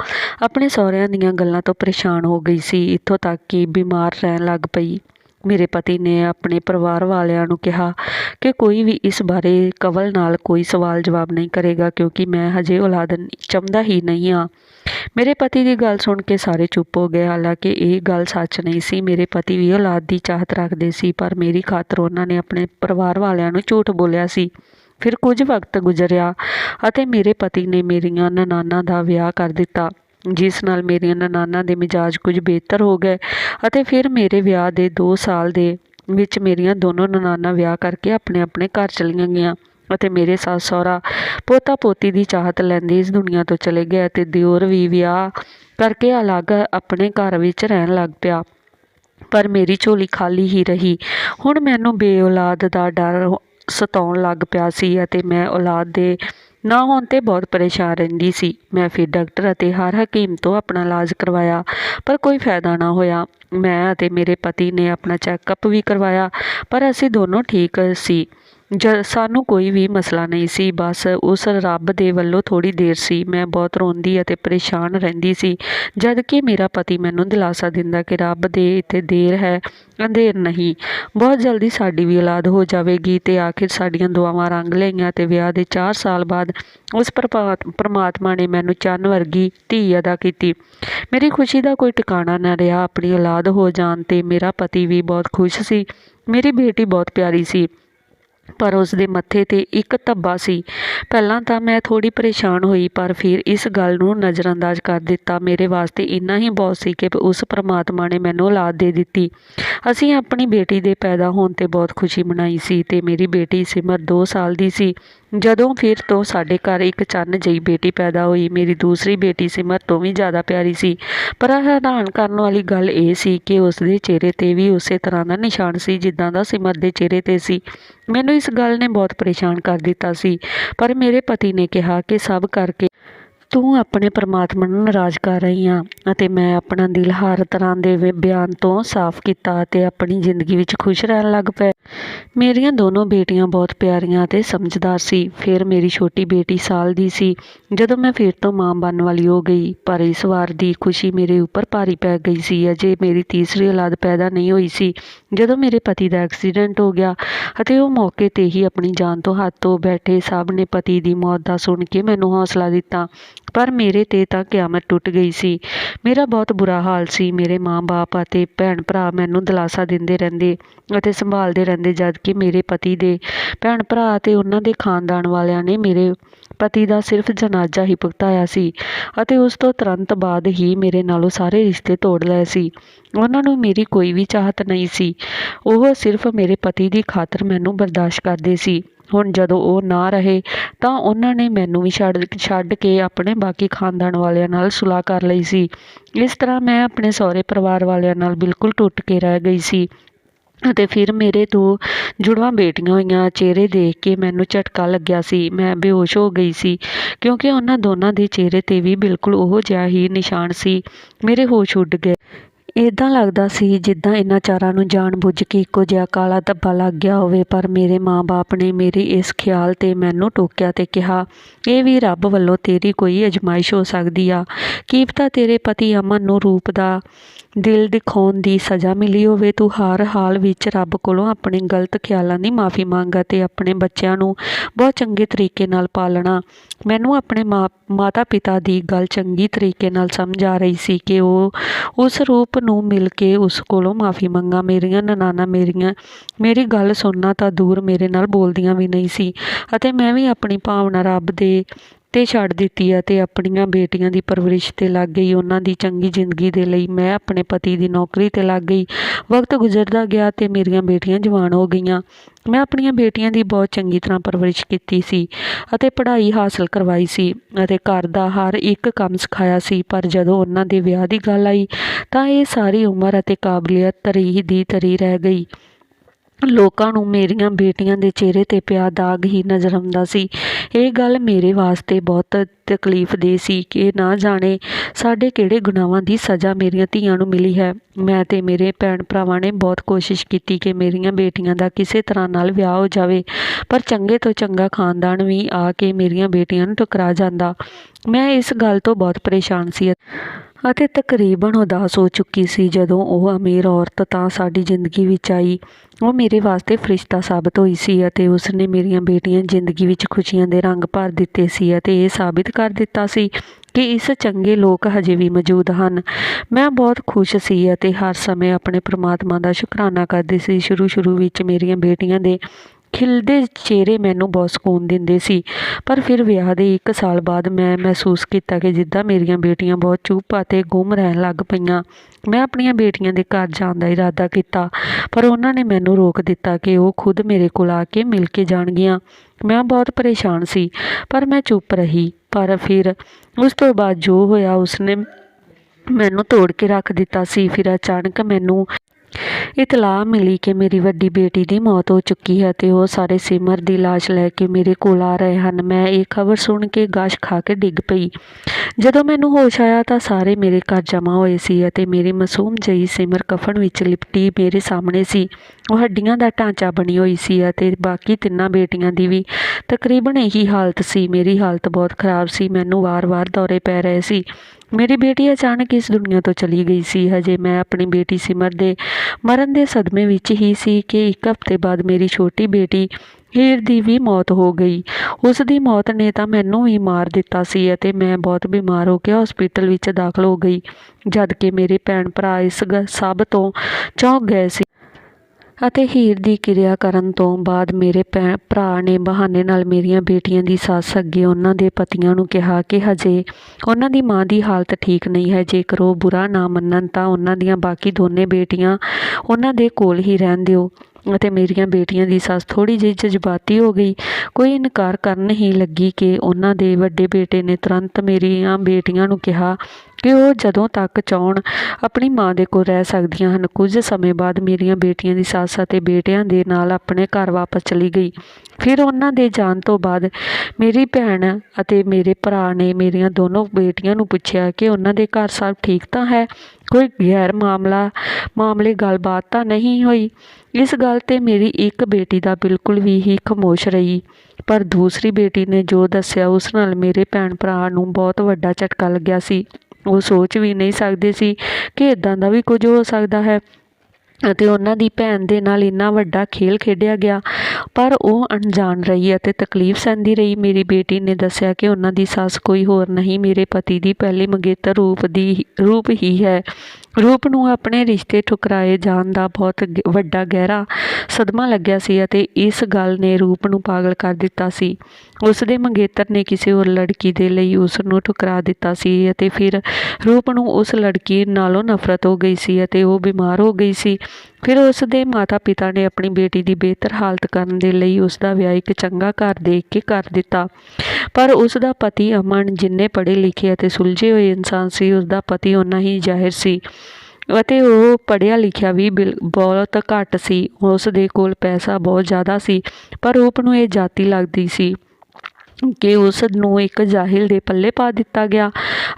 ਆਪਣੇ ਸਹੁਰਿਆਂ ਦੀਆਂ ਗੱਲਾਂ ਤੋਂ ਪਰੇਸ਼ਾਨ ਹੋ ਗਈ ਸੀ। ਇੱਥੋਂ ਤੱਕ ਕਿ ਬਿਮਾਰ ਰਹਿਣ ਲੱਗ ਪਈ। ਮੇਰੇ ਪਤੀ ਨੇ ਆਪਣੇ ਪਰਿਵਾਰ ਵਾਲਿਆਂ ਨੂੰ ਕਿਹਾ ਕਿ ਕੋਈ ਵੀ ਇਸ ਬਾਰੇ ਕਵਲ ਨਾਲ ਕੋਈ ਸਵਾਲ ਜਵਾਬ ਨਹੀਂ ਕਰੇਗਾ ਕਿਉਂਕਿ ਮੈਂ ਹਜੇ ਔਲਾਦ ਚਾਹੁੰਦਾ ਹੀ ਨਹੀਂ ਹਾਂ। ਮੇਰੇ ਪਤੀ ਦੀ ਗੱਲ ਸੁਣ ਕੇ ਸਾਰੇ ਚੁੱਪ ਹੋ ਗਏ। ਹਾਲਾਂਕਿ ਇਹ ਗੱਲ ਸੱਚ ਨਹੀਂ ਸੀ, ਮੇਰੇ ਪਤੀ ਵੀ ਔਲਾਦ ਦੀ ਚਾਹਤ ਰੱਖਦੇ ਸੀ, ਪਰ ਮੇਰੀ ਖਾਤਰ ਉਹਨਾਂ ਨੇ ਆਪਣੇ ਪਰਿਵਾਰ ਵਾਲਿਆਂ ਨੂੰ ਝੂਠ ਬੋਲਿਆ ਸੀ। ਫਿਰ ਕੁਝ ਵਕਤ ਗੁਜ਼ਰਿਆ ਅਤੇ ਮੇਰੇ ਪਤੀ ਨੇ ਮੇਰੀਆਂ ਨਨਾਨਾ ਦਾ ਵਿਆਹ ਕਰ ਦਿੱਤਾ। ਜਿਸ ਨਾਲ ਮੇਰੀਆਂ ਨਨਾਨਾ ਦੇ ਮਿਜਾਜ ਕੁਝ ਬਿਹਤਰ ਹੋ ਗਏ ਅਤੇ ਫਿਰ ਮੇਰੇ ਵਿਆਹ ਦੇ 2 ਸਾਲ ਦੇ ਵਿੱਚ ਮੇਰੀਆਂ ਦੋਨੋਂ ਨਨਾਨਾ ਵਿਆਹ ਕਰਕੇ ਆਪਣੇ ਆਪਣੇ ਘਰ ਚਲੀਆਂ ਗਈਆਂ ਅਤੇ ਮੇਰੇ ਸੱਸ ਸਹੁਰਾ ਪੋਤਾ ਪੋਤੀ ਦੀ ਚਾਹਤ ਲੈਂਦੇ ਇਸ ਦੁਨੀਆ ਤੋਂ ਚਲੇ ਗਏ ਅਤੇ ਦਿਓਰ ਵੀ ਵਿਆਹ ਕਰਕੇ ਅਲੱਗ ਆਪਣੇ ਘਰ ਵਿੱਚ ਰਹਿਣ ਲੱਗ ਪਿਆ। ਪਰ ਮੇਰੀ ਝੋਲੀ ਖਾਲੀ ਹੀ ਰਹੀ। ਹੁਣ ਮੈਨੂੰ ਬੇਔਲਾਦ ਦਾ ਡਰ ਸਤਾਉਣ ਲੱਗ ਪਿਆ ਸੀ ਅਤੇ ਮੈਂ ਔਲਾਦ ਦੇ ਨਾ ਹੋਣ ਤੇ ਬਹੁਤ ਪਰੇਸ਼ਾਨ ਰਹਿੰਦੀ ਸੀ। ਮੈਂ ਫਿਰ ਡਾਕਟਰ ਅਤੇ ਹਰ ਹਕੀਮ ਤੋਂ ਆਪਣਾ ਇਲਾਜ ਕਰਵਾਇਆ, ਪਰ ਕੋਈ ਫਾਇਦਾ ਨਾ ਹੋਇਆ। ਮੈਂ ਅਤੇ ਮੇਰੇ ਪਤੀ ਨੇ ਆਪਣਾ ਚੈੱਕਅਪ ਵੀ ਕਰਵਾਇਆ, ਪਰ ਅਸੀਂ ਦੋਨੋਂ ਠੀਕ ਸੀ। ਜ, ਸਾਨੂੰ ਕੋਈ ਵੀ ਮਸਲਾ ਨਹੀਂ ਸੀ, ਬਸ ਉਸ ਰੱਬ ਦੇ ਵੱਲੋਂ ਥੋੜ੍ਹੀ ਦੇਰ ਸੀ। ਮੈਂ ਬਹੁਤ ਰੋਂਦੀ ਅਤੇ ਪਰੇਸ਼ਾਨ ਰਹਿੰਦੀ ਸੀ, ਜਦ ਕਿ ਮੇਰਾ ਪਤੀ ਮੈਨੂੰ ਦਿਲਾਸਾ ਦਿੰਦਾ ਕਿ ਰੱਬ ਦੇ ਇੱਥੇ ਦੇਰ ਹੈ, ਅੰਧੇਰ ਨਹੀਂ। ਬਹੁਤ ਜਲਦੀ ਸਾਡੀ ਵੀ ਔਲਾਦ ਹੋ ਜਾਵੇਗੀ ਤੇ ਆਖਿਰ ਸਾਡੀਆਂ ਦੁਆਵਾਂ ਰੰਗ ਲਈਆਂ ਤੇ ਵਿਆਹ ਦੇ 4 ਸਾਲ ਬਾਅਦ ਉਸ ਪਰਮਾਤਮਾ ਨੇ ਮੈਨੂੰ ਚੰਨ ਵਰਗੀ ਧੀ ਅਦਾ ਕੀਤੀ। ਮੇਰੀ ਖੁਸ਼ੀ ਦਾ ਕੋਈ ਟਿਕਾਣਾ ਨਾ ਰਿਹਾ, ਆਪਣੀ ਔਲਾਦ ਹੋ ਜਾਣ ਤੇ ਮੇਰਾ ਪਤੀ ਵੀ ਬਹੁਤ ਖੁਸ਼ ਸੀ। ਮੇਰੀ ਬੇਟੀ ਬਹੁਤ ਪਿਆਰੀ ਸੀ। ਪਰ ਉਸ ਦੇ ਮੱਥੇ ਤੇ ਇੱਕ ਧੱਬਾ ਸੀ। ਪਹਿਲਾਂ ਤਾਂ ਮੈਂ ਥੋੜੀ ਪਰੇਸ਼ਾਨ ਹੋਈ, ਪਰ ਫਿਰ ਇਸ ਗੱਲ ਨੂੰ ਨਜ਼ਰਅੰਦਾਜ਼ ਕਰ ਦਿੱਤਾ। ਮੇਰੇ ਵਾਸਤੇ ਇੰਨਾ ਹੀ ਬਹੁਤ ਸੀ ਕਿ ਉਸ ਪ੍ਰਮਾਤਮਾ ਨੇ ਮੈਨੂੰ ਔਲਾਦ ਦੇ ਦਿੱਤੀ। ਅਸੀਂ ਆਪਣੀ ਬੇਟੀ ਦੇ ਪੈਦਾ ਹੋਣ ਤੇ ਬਹੁਤ ਖੁਸ਼ੀ ਮਨਾਈ ਸੀ ਤੇ ਮੇਰੀ ਬੇਟੀ ਸਿਮਰ 2 ਸਾਲ ਦੀ ਸੀ। ਜਦੋਂ ਫਿਰ ਤੋਂ ਸਾਡੇ ਘਰ ਇੱਕ ਚੰਨ ਜਿਹੀ ਬੇਟੀ ਪੈਦਾ ਹੋਈ, ਮੇਰੀ ਦੂਸਰੀ ਬੇਟੀ ਸਿਮਰ ਤੋਂ ਵੀ ਜ਼ਿਆਦਾ ਪਿਆਰੀ ਸੀ। ਪਰ ਹੈਰਾਨ ਕਰਨ ਵਾਲੀ ਗੱਲ ਇਹ ਸੀ ਕਿ ਉਸ ਦੇ ਚਿਹਰੇ ਤੇ ਵੀ ਉਸੇ ਤਰ੍ਹਾਂ ਦਾ ਨਿਸ਼ਾਨ ਸੀ ਜਿੱਦਾਂ ਦਾ ਸਿਮਰ ਦੇ ਚਿਹਰੇ ਤੇ ਸੀ। ਮੈਨੂੰ ਇਸ ਗੱਲ ਨੇ ਬਹੁਤ ਪਰੇਸ਼ਾਨ ਕਰ ਦਿੱਤਾ ਸੀ। ਪਰ ਮੇਰੇ ਪਤੀ ਨੇ ਕਿਹਾ ਕਿ ਸਭ ਕਰਕੇ ਤੂੰ ਆਪਣੇ ਪਰਮਾਤਮਾ ਨੂੰ ਨਾਰਾਜ਼ ਕਰ ਰਹੀ ਆ ਅਤੇ ਮੈਂ ਆਪਣਾ ਦਿਲ ਹਰ ਤਰ੍ਹਾਂ ਦੇ ਵਿ- ਬਿਆਨ ਤੋਂ ਸਾਫ਼ ਕੀਤਾ ਅਤੇ ਆਪਣੀ ਜ਼ਿੰਦਗੀ ਵਿੱਚ ਖੁਸ਼ ਰਹਿਣ ਲੱਗ ਪਏ ਮੇਰੀਆਂ ਦੋਨੋਂ ਬੇਟੀਆਂ ਬਹੁਤ ਪਿਆਰੀਆਂ ਅਤੇ ਸਮਝਦਾਰ ਸੀ। ਫਿਰ ਮੇਰੀ ਛੋਟੀ ਬੇਟੀ ਸਾਲ ਦੀ ਸੀ। ਜਦੋਂ ਮੈਂ ਫਿਰ ਤੋਂ ਮਾਂ ਬਣਨ ਵਾਲੀ ਹੋ ਗਈ, ਪਰ ਇਸ ਵਾਰ ਦੀ ਖੁਸ਼ੀ ਮੇਰੇ ਉੱਪਰ ਭਾਰੀ ਪੈ ਗਈ ਸੀ। ਅਜੇ ਮੇਰੀ ਤੀਸਰੀ ਔਲਾਦ ਪੈਦਾ ਨਹੀਂ ਹੋਈ ਸੀ। ਜਦੋਂ ਮੇਰੇ ਪਤੀ ਦਾ ਐਕਸੀਡੈਂਟ ਹੋ ਗਿਆ ਅਤੇ ਉਹ ਮੌਕੇ ਤੇ ਹੀ ਆਪਣੀ ਜਾਨ ਤੋਂ ਹੱਥ ਤੋਂ ਬੈਠੇ ਸਭ ਨੇ ਪਤੀ ਦੀ ਮੌਤ ਦਾ ਸੁਣ ਕੇ ਮੈਨੂੰ ਹੌਸਲਾ ਦਿੱਤਾ, ਪਰ ਮੇਰੇ ਤੇ ਤਾਂ ਕਿਆਮਤ ਟੁੱਟ ਗਈ ਸੀ। ਮੇਰਾ ਬਹੁਤ ਬੁਰਾ ਹਾਲ ਸੀ। ਮੇਰੇ ਮਾਂ-ਬਾਪ ਅਤੇ ਭੈਣ ਭਰਾ ਮੈਨੂੰ ਦਿਲਾਸਾ ਦਿੰਦੇ ਰਹਿੰਦੇ ਅਤੇ ਸੰਭਾਲਦੇ ਰਹਿੰਦੇ ਜਦ ਕਿ ਮੇਰੇ ਪਤੀ ਦੇ ਭੈਣ ਭਰਾ ਅਤੇ ਉਹਨਾਂ ਦੇ ਖਾਨਦਾਨ ਵਾਲਿਆਂ ਨੇ ਮੇਰੇ ਪਤੀ ਦਾ ਸਿਰਫ ਜਨਾਜ਼ਾ ਹੀ ਭੁਗਤਾਇਆ ਸੀ ਅਤੇ ਉਸ ਤੋਂ ਤੁਰੰਤ ਬਾਅਦ ਹੀ ਮੇਰੇ ਨਾਲੋਂ ਸਾਰੇ ਰਿਸ਼ਤੇ ਤੋੜ ਲਏ ਸੀ। ਉਹਨਾਂ ਨੂੰ ਮੇਰੀ ਕੋਈ ਵੀ ਚਾਹਤ ਨਹੀਂ ਸੀ। ਉਹ ਸਿਰਫ ਮੇਰੇ ਪਤੀ ਦੀ ਖਾਤਰ ਮੈਨੂੰ ਬਰਦਾਸ਼ਤ ਕਰਦੇ ਸੀ। ਹੁਣ ਜਦੋਂ ਉਹ ਨਾ ਰਹੇ ਤਾਂ ਉਹਨਾਂ ਨੇ ਮੈਨੂੰ ਵੀ ਛੱਡ ਛੱਡ ਕੇ ਆਪਣੇ ਬਾਕੀ ਖਾਨਦਾਨ ਵਾਲਿਆਂ ਨਾਲ ਸੁਲਾਹ ਕਰ ਲਈ ਸੀ। ਇਸ ਤਰ੍ਹਾਂ ਮੈਂ ਆਪਣੇ ਸਹੁਰੇ ਪਰਿਵਾਰ ਵਾਲਿਆਂ ਨਾਲ ਬਿਲਕੁਲ ਟੁੱਟ ਕੇ ਰਹਿ ਗਈ ਸੀ। ਅਤੇ ਫਿਰ ਮੇਰੇ ਦੋ ਜੁੜਵਾਂ ਬੇਟੀਆਂ ਹੋਈਆਂ, ਚਿਹਰੇ ਦੇਖ ਕੇ ਮੈਨੂੰ ਝਟਕਾ ਲੱਗਿਆ ਸੀ। ਮੈਂ ਬੇਹੋਸ਼ ਹੋ ਗਈ ਸੀ, ਕਿਉਂਕਿ ਉਹਨਾਂ ਦੋਨਾਂ ਦੇ ਚਿਹਰੇ ਤੇ ਵੀ ਬਿਲਕੁਲ ਉਹੋ ਜਿਹਾ ਹੀ ਨਿਸ਼ਾਨ ਸੀ। ਮੇਰੇ ਹੋਸ਼ ਉੱਡ ਗਏ। ਇੱਦਾਂ ਲੱਗਦਾ ਸੀ ਜਿੱਦਾਂ ਇਹਨਾਂ ਚਾਰਾਂ ਨੂੰ ਜਾਣ-ਬੁੱਝ ਕੇ ਇੱਕੋ ਜਿਹਾ ਕਾਲਾ ਧੱਬਾ ਲੱਗ ਗਿਆ ਹੋਵੇ, ਪਰ ਮੇਰੇ ਮਾਂ-ਬਾਪ ਨੇ ਮੇਰੀ ਇਸ ਖਿਆਲ ਤੇ ਮੈਨੂੰ ਟੋਕਿਆ ਤੇ ਕਿਹਾ, ਇਹ ਵੀ ਰੱਬ ਵੱਲੋਂ ਤੇਰੀ ਕੋਈ ਅਜਮਾਇਸ਼ ਹੋ ਸਕਦੀ ਆ। ਕੀ ਤੇਰੇ ਪਤੀ ਅਮਨ ਨੂੰ ਰੂਪ ਦਾ ਦਿਲ ਦਿਖਾਉਣ ਦੀ ਸਜ਼ਾ ਮਿਲੀ ਹੋਵੇ, ਤੂੰ ਹਰ ਹਾਲ ਵਿੱਚ ਰੱਬ ਕੋਲੋਂ ਆਪਣੇ ਗਲਤ ਖਿਆਲਾਂ ਦੀ ਮਾਫੀ ਮੰਗ ਅਤੇ ਆਪਣੇ ਬੱਚਿਆਂ ਨੂੰ ਬਹੁਤ ਚੰਗੇ ਤਰੀਕੇ ਨਾਲ ਪਾਲਣਾ। ਮੈਨੂੰ ਆਪਣੇ ਮਾਤਾ ਪਿਤਾ ਦੀ ਗੱਲ ਚੰਗੀ ਤਰੀਕੇ ਨਾਲ ਸਮਝ ਆ ਰਹੀ ਸੀ ਕਿ ਉਹ, ਉਸ ਰੂਪ ਨੂੰ ਮਿਲ ਕੇ ਉਸ ਕੋਲੋਂ ਮਾਫੀ ਮੰਗਾ। ਮੇਰੀਆਂ ਨਨਾਨਾ ਮੇਰੀਆਂ, ਮੇਰੀ ਗੱਲ ਸੁਣਨਾ ਤਾਂ ਦੂਰ ਮੇਰੇ ਨਾਲ ਬੋਲਦੀਆਂ ਵੀ ਨਹੀਂ ਸੀ ਅਤੇ ਮੈਂ ਵੀ ਆਪਣੀ ਭਾਵਨਾ ਰੱਬ ਦੇ ਤੇ ਛੱਡ ਦਿੱਤੀ ਅਤੇ ਆਪਣੀਆਂ ਬੇਟੀਆਂ ਦੀ ਪਰਵਰਿਸ਼ ਤੇ ਲੱਗ ਗਈ, ਉਹਨਾਂ ਦੀ ਚੰਗੀ ਜ਼ਿੰਦਗੀ ਦੇ ਲਈ ਮੈਂ ਆਪਣੇ ਪਤੀ ਦੀ ਨੌਕਰੀ ਤੇ ਲੱਗ ਗਈ। ਵਕਤ ਗੁਜ਼ਰਦਾ ਗਿਆ ਤੇ ਮੇਰੀਆਂ ਬੇਟੀਆਂ ਜਵਾਨ ਹੋ ਗਈਆਂ। ਮੈਂ ਆਪਣੀਆਂ ਬੇਟੀਆਂ ਦੀ ਬਹੁਤ ਚੰਗੀ ਤਰ੍ਹਾਂ ਪਰਵਰਿਸ਼ ਕੀਤੀ ਸੀ ਅਤੇ ਪੜ੍ਹਾਈ ਹਾਸਲ ਕਰਵਾਈ ਸੀ ਅਤੇ ਘਰ ਦਾ ਹਰ ਇੱਕ ਕੰਮ ਸਿਖਾਇਆ ਸੀ, ਪਰ ਜਦੋਂ ਉਹਨਾਂ ਦੇ ਵਿਆਹ ਦੀ ਗੱਲ ਆਈ ਤਾਂ ਇਹ ਸਾਰੀ ਉਮਰ ਅਤੇ ਕਾਬਲੀਅਤ ਤਰੀ ਦੀ ਤਰੀ ਰਹਿ ਗਈ। ਲੋਕਾਂ ਨੂੰ ਮੇਰੀਆਂ ਬੇਟੀਆਂ ਦੇ ਚਿਹਰੇ ਤੇ ਪਿਆ ਦਾਗ ਹੀ ਨਜ਼ਰ ਆਉਂਦਾ ਸੀ। ਇਹ ਗੱਲ ਮੇਰੇ ਵਾਸਤੇ ਬਹੁਤ ਤਕਲੀਫ ਦੇ ਸੀ ਕਿ ਨਾ ਜਾਣੇ ਸਾਡੇ ਕਿਹੜੇ ਗੁਨਾਹਾਂ ਦੀ ਸਜ਼ਾ ਮੇਰੀਆਂ ਧੀਆਂ ਨੂੰ ਮਿਲੀ ਹੈ। ਮੈਂ ਤੇ ਮੇਰੇ ਭੈਣ ਭਰਾਵਾਂ ਨੇ ਬਹੁਤ ਕੋਸ਼ਿਸ਼ ਕੀਤੀ ਕਿ ਮੇਰੀਆਂ ਬੇਟੀਆਂ ਦਾ ਕਿਸੇ ਤਰ੍ਹਾਂ ਨਾਲ ਵਿਆਹ ਹੋ ਜਾਵੇ, ਪਰ ਚੰਗੇ ਤੋਂ ਚੰਗਾ ਖਾਨਦਾਨ ਵੀ ਆ ਕੇ ਮੇਰੀਆਂ ਬੇਟੀਆਂ ਨੂੰ ਟਕਰਾ ਜਾਂਦਾ। ਮੈਂ ਇਸ ਗੱਲ ਤੋਂ ਬਹੁਤ ਪਰੇਸ਼ਾਨ ਸੀ। ਅਤੇ ਤਕਰੀਬਨ ਉਦਾਸ ਹੋ ਚੁੱਕੀ ਸੀ ਜਦੋਂ ਉਹ ਅਮੀਰ ਔਰਤ ਤਾਂ ਸਾਡੀ ਜ਼ਿੰਦਗੀ ਵਿੱਚ ਆਈ। ਉਹ ਮੇਰੇ ਵਾਸਤੇ ਫਰਿਸ਼ਤਾ ਸਾਬਤ ਹੋਈ ਸੀ ਅਤੇ ਉਸ ਨੇ ਮੇਰੀਆਂ ਬੇਟੀਆਂ ਜ਼ਿੰਦਗੀ ਵਿੱਚ ਖੁਸ਼ੀਆਂ ਦੇ ਰੰਗ ਭਰ ਦਿੱਤੇ ਸੀ ਅਤੇ ਇਹ ਸਾਬਿਤ ਕਰ ਦਿੱਤਾ ਸੀ ਕਿ ਇਸ ਚੰਗੇ ਲੋਕ ਹਜੇ ਵੀ ਮੌਜੂਦ ਹਨ। ਮੈਂ ਬਹੁਤ ਖੁਸ਼ ਸੀ ਅਤੇ ਹਰ ਸਮੇਂ ਆਪਣੇ ਪ੍ਰਮਾਤਮਾ ਦਾ ਸ਼ੁਕਰਾਨਾ ਕਰਦੀ ਸੀ। ਸ਼ੁਰੂ ਸ਼ੁਰੂ ਵਿੱਚ ਮੇਰੀਆਂ ਬੇਟੀਆਂ ਦੇ ਖਿਲਦੇ ਚਿਹਰੇ ਮੈਨੂੰ ਬਹੁਤ ਸਕੂਨ ਦਿੰਦੇ ਸੀ। ਪਰ ਫਿਰ ਵਿਆਹ ਦੇ 1 ਸਾਲ ਬਾਅਦ ਮੈਂ ਮਹਿਸੂਸ ਕੀਤਾ ਕਿ ਜਿੱਦਾਂ ਮੇਰੀਆਂ ਬੇਟੀਆਂ ਬਹੁਤ ਚੁੱਪ ਅਤੇ ਗੁੰਮ ਰਹਿਣ ਲੱਗ ਪਈਆਂ, ਮੈਂ ਆਪਣੀਆਂ ਬੇਟੀਆਂ ਦੇ ਘਰ ਜਾਣ ਦਾ ਇਰਾਦਾ ਕੀਤਾ। ਪਰ ਉਹਨਾਂ ਨੇ ਮੈਨੂੰ ਰੋਕ ਦਿੱਤਾ ਕਿ ਉਹ ਖੁਦ ਮੇਰੇ ਕੋਲ ਆ ਕੇ ਮਿਲ ਕੇ ਜਾਣਗੀਆਂ। ਮੈਂ ਬਹੁਤ ਪਰੇਸ਼ਾਨ ਸੀ, ਪਰ ਮੈਂ ਚੁੱਪ ਰਹੀ। ਪਰ ਫਿਰ ਉਸ ਤੋਂ ਬਾਅਦ ਜੋ ਹੋਇਆ, ਉਸਨੇ ਮੈਨੂੰ ਤੋੜ ਕੇ ਰੱਖ ਦਿੱਤਾ ਸੀ। ਫਿਰ ਅਚਾਨਕ ਮੈਨੂੰ ਇਤਲਾਹ ਮਿਲੀ ਕਿ ਮੇਰੀ ਵੱਡੀ ਬੇਟੀ ਦੀ ਮੌਤ ਹੋ ਚੁੱਕੀ ਹੈ ਅਤੇ ਉਹ ਸਾਰੇ ਸਿਮਰ ਦੀ ਲਾਸ਼ ਲੈ ਕੇ ਮੇਰੇ ਕੋਲ ਆ ਰਹੇ ਹਨ। ਮੈਂ ਇਹ ਖਬਰ ਸੁਣ ਕੇ ਗਾਸ਼ ਖਾ ਕੇ ਡਿੱਗ ਪਈ। ਜਦੋਂ ਮੈਨੂੰ ਹੋਸ਼ ਆਇਆ ਤਾਂ ਸਾਰੇ ਮੇਰੇ ਘਰ ਜਮ੍ਹਾਂ ਹੋਏ ਸੀ ਅਤੇ ਮੇਰੀ ਮਾਸੂਮ ਜਈ ਸਿਮਰ ਕਫਨ ਵਿੱਚ ਲਿਪਟੀ ਮੇਰੇ ਸਾਹਮਣੇ ਸੀ। ਉਹ ਹੱਡੀਆਂ ਦਾ ਢਾਂਚਾ ਬਣੀ ਹੋਈ ਸੀ ਅਤੇ ਬਾਕੀ ਤਿੰਨਾਂ ਬੇਟੀਆਂ ਦੀ ਵੀ ਤਕਰੀਬਨ ਇਹੀ ਹਾਲਤ ਸੀ। ਮੇਰੀ ਹਾਲਤ ਬਹੁਤ ਖਰਾਬ ਸੀ। ਮੈਨੂੰ ਵਾਰ-ਵਾਰ ਦੌਰੇ ਪੈ ਰਹੇ ਸੀ। ਮੇਰੀ ਬੇਟੀ ਅਚਾਨਕ ਇਸ ਦੁਨੀਆ ਤੋਂ ਚਲੀ ਗਈ ਸੀ। ਹਜੇ ਮੈਂ ਆਪਣੀ ਬੇਟੀ ਸਿਮਰ ਦੇ ਮਰਨ ਦੇ ਸਦਮੇ ਵਿੱਚ ਹੀ ਸੀ ਕਿ ਇੱਕ ਹਫ਼ਤੇ ਬਾਅਦ ਮੇਰੀ ਛੋਟੀ ਬੇਟੀ ਹੀਰ ਦੀ ਵੀ ਮੌਤ ਹੋ ਗਈ। ਉਸ ਦੀ ਮੌਤ ਨੇ ਤਾਂ ਮੈਨੂੰ ਵੀ ਮਾਰ ਦਿੱਤਾ ਸੀ ਅਤੇ ਮੈਂ ਬਹੁਤ ਬਿਮਾਰ ਹੋ ਕੇ ਹਸਪੀਟਲ ਵਿੱਚ ਦਾਖਲ ਹੋ ਗਈ, ਜਦ ਕਿ ਮੇਰੇ ਭੈਣ ਭਰਾ ਇਸ ਸਭ ਤੋਂ ਚੌਂਕ ਗਏ ਸੀ। ਅਤੇ ਹੀਰ ਦੀ ਕਿਰਿਆ ਕਰਨ ਤੋਂ ਬਾਅਦ ਮੇਰੇ ਭਰਾ ਨੇ ਬਹਾਨੇ ਨਾਲ ਮੇਰੀਆਂ ਬੇਟੀਆਂ ਦੀ ਸੱਸ ਅੱਗੇ ਉਹਨਾਂ ਦੇ ਪਤੀਆਂ ਨੂੰ ਕਿਹਾ ਕਿ ਹਜੇ ਉਹਨਾਂ ਦੀ ਮਾਂ ਦੀ ਹਾਲਤ ਠੀਕ ਨਹੀਂ ਹੈ। ਜੇਕਰ ਉਹ ਬੁਰਾ ਨਾ ਮੰਨਣ ਤਾਂ ਉਹਨਾਂ ਦੀਆਂ ਬਾਕੀ ਦੋਨੇ ਬੇਟੀਆਂ ਉਹਨਾਂ ਦੇ ਕੋਲ ਹੀ ਰਹਿਣ ਦਿਓ। ਅਤੇ ਮੇਰੀਆਂ ਬੇਟੀਆਂ ਦੀ ਸੱਸ ਥੋੜੀ ਜਿਹੀ ਜਜ਼ਬਾਤੀ ਹੋ ਗਈ। ਕੋਈ ਇਨਕਾਰ ਕਰਨ ਹੀ ਲੱਗੀ ਕਿ ਉਹਨਾਂ ਦੇ ਵੱਡੇ ਬੇਟੇ ਨੇ ਤੁਰੰਤ ਮੇਰੀਆਂ ਬੇਟੀਆਂ ਨੂੰ ਕਿਹਾ ਕਿ ਉਹ ਜਦੋਂ ਤੱਕ ਚਾਹੁਣ ਆਪਣੀ ਮਾਂ ਦੇ ਕੋਲ ਰਹਿ ਸਕਦੀਆਂ ਹਨ। ਕੁਝ ਸਮੇਂ ਬਾਅਦ ਮੇਰੀਆਂ ਬੇਟੀਆਂ ਦੀ ਸੱਸ ਅਤੇ ਬੇਟਿਆਂ ਦੇ ਨਾਲ ਆਪਣੇ ਘਰ ਵਾਪਸ ਚਲੀ ਗਈ। ਫਿਰ ਉਹਨਾਂ ਦੇ ਜਾਣ ਤੋਂ ਬਾਅਦ ਮੇਰੀ ਭੈਣ ਅਤੇ ਮੇਰੇ ਭਰਾ ਨੇ ਮੇਰੀਆਂ ਦੋਨੋਂ ਬੇਟੀਆਂ ਨੂੰ ਪੁੱਛਿਆ ਕਿ ਉਹਨਾਂ ਦੇ ਘਰ ਸਭ ਠੀਕ ਤਾਂ ਹੈ? ਕੋਈ ਗੈਰ ਮਾਮਲਾ ਮਾਮਲੇ ਗੱਲਬਾਤ ਤਾਂ ਨਹੀਂ ਹੋਈ? ਇਸ ਗੱਲ ਤੇ ਮੇਰੀ ਇੱਕ ਬੇਟੀ ਦਾ ਬਿਲਕੁਲ ਵੀ ਹੀ ਖਾਮੋਸ਼ ਰਹੀ। ਪਰ ਦੂਸਰੀ ਬੇਟੀ ਨੇ ਜੋ ਦੱਸਿਆ, ਉਸ ਨਾਲ ਮੇਰੇ ਭੈਣ ਭਰਾ ਨੂੰ ਬਹੁਤ ਵੱਡਾ ਝਟਕਾ ਲੱਗਿਆ ਸੀ। ਉਹ ਸੋਚ ਵੀ ਨਹੀਂ ਸਕਦੇ ਸੀ ਕਿ ਇਦਾਂ ਦਾ ਵੀ ਕੁਝ ਹੋ ਸਕਦਾ ਹੈ ਅਤੇ ਉਹਨਾਂ ਦੀ ਭੈਣ ਦੇ ਨਾਲ ਇੰਨਾ ਵੱਡਾ ਖੇਲ ਖੇਡਿਆ ਗਿਆ। ਪਰ ਉਹ ਅਣਜਾਣ ਰਹੀ ਅਤੇ ਤਕਲੀਫ ਸਹਿੰਦੀ ਰਹੀ। ਮੇਰੀ ਬੇਟੀ ਨੇ ਦੱਸਿਆ ਕਿ ਉਹਨਾਂ ਦੀ ਸੱਸ ਕੋਈ ਹੋਰ ਨਹੀਂ, ਮੇਰੇ ਪਤੀ ਦੀ ਪਹਿਲੀ ਮੰਗੇਤਰ ਰੂਪ ਦੀ ਰੂਪ ਹੀ ਹੈ। ਰੂਪ ਨੂੰ ਆਪਣੇ ਰਿਸ਼ਤੇ ਠੁਕਰਾਏ ਜਾਣ ਦਾ ਬਹੁਤ ਵੱਡਾ ਗਹਿਰਾ ਸਦਮਾ ਲੱਗਿਆ ਸੀ ਅਤੇ ਇਸ ਗੱਲ ਨੇ ਰੂਪ ਨੂੰ ਪਾਗਲ ਕਰ ਦਿੱਤਾ ਸੀ। ਉਸ ਦੇ ਮੰਗੇਤਰ ਨੇ ਕਿਸੇ ਹੋਰ ਲੜਕੀ ਦੇ ਲਈ ਉਸ ਨੂੰ ਠੁਕਰਾ ਦਿੱਤਾ ਸੀ ਅਤੇ ਫਿਰ ਰੂਪ ਨੂੰ ਉਸ ਲੜਕੀ ਨਾਲੋਂ ਨਫ਼ਰਤ ਹੋ ਗਈ ਸੀ ਅਤੇ ਉਹ ਬਿਮਾਰ ਹੋ ਗਈ ਸੀ। ਫਿਰ ਉਸ ਦੇ ਮਾਤਾ-ਪਿਤਾ ਨੇ ਆਪਣੀ ਬੇਟੀ ਦੀ ਬਿਹਤਰ ਹਾਲਤ ਕਰਨ ਦੇ ਲਈ ਉਸ ਦਾ ਵਿਆਹ ਇੱਕ ਚੰਗਾ ਘਰ ਦੇਖ ਕੇ ਕਰ ਦਿੱਤਾ। ਪਰ ਉਸ ਦਾ ਪਤੀ ਅਮਨ, ਜਿੰਨੇ ਪੜ੍ਹੇ ਲਿਖੇ ਅਤੇ ਸੁਲਝੇ ਹੋਏ ਇਨਸਾਨ ਸੀ ਉਸ ਦਾ ਪਤੀ ਓਨਾ ਹੀ ਜ਼ਾਹਿਰ ਸੀ ਅਤੇ ਉਹ ਪੜ੍ਹਿਆ ਲਿਖਿਆ ਵੀ ਬਿਲ- ਬਹੁਤ ਘੱਟ ਸੀ। ਉਸ ਦੇ ਕੋਲ ਪੈਸਾ ਬਹੁਤ ਜ਼ਿਆਦਾ ਸੀ, ਪਰ ਰੂਪ ਨੂੰ ਇਹ ਜਾਤੀ ਲੱਗਦੀ ਸੀ। ਕਿ ਉਸ ਨੂੰ ਇੱਕ ਜਾਹਿਲ ਦੇ ਪੱਲੇ ਪਾ ਦਿੱਤਾ ਗਿਆ